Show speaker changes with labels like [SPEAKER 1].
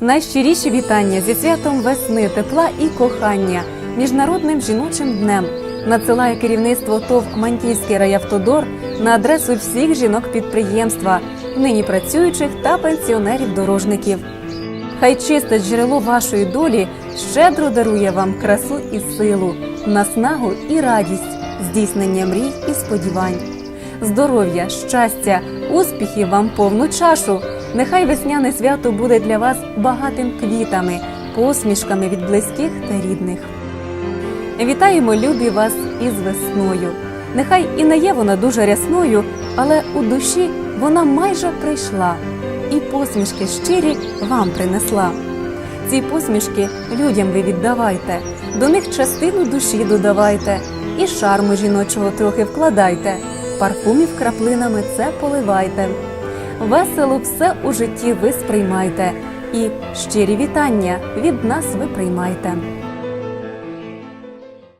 [SPEAKER 1] Найщиріші вітання зі святом весни, тепла і кохання, міжнародним жіночим днем надсилає керівництво ТОВ Мантійський райавтодор на адресу всіх жінок підприємства, нині працюючих та пенсіонерів-дорожників. Хай чисте джерело вашої долі щедро дарує вам красу і силу, наснагу і радість, здійснення мрій і сподівань. Здоров'я, щастя, успіхів вам повну чашу. Нехай весняне свято буде для вас багатим квітами, посмішками від близьких та рідних. Вітаємо любі вас із весною. Нехай і не є вона дуже рясною, але у душі вона майже прийшла, і посмішки щирі вам принесла. Ці посмішки людям ви віддавайте, до них частину душі додавайте, і шарму жіночого трохи вкладайте, парфумів краплинами це поливайте. Весело все у житті ви сприймайте, і щирі вітання від нас ви приймайте.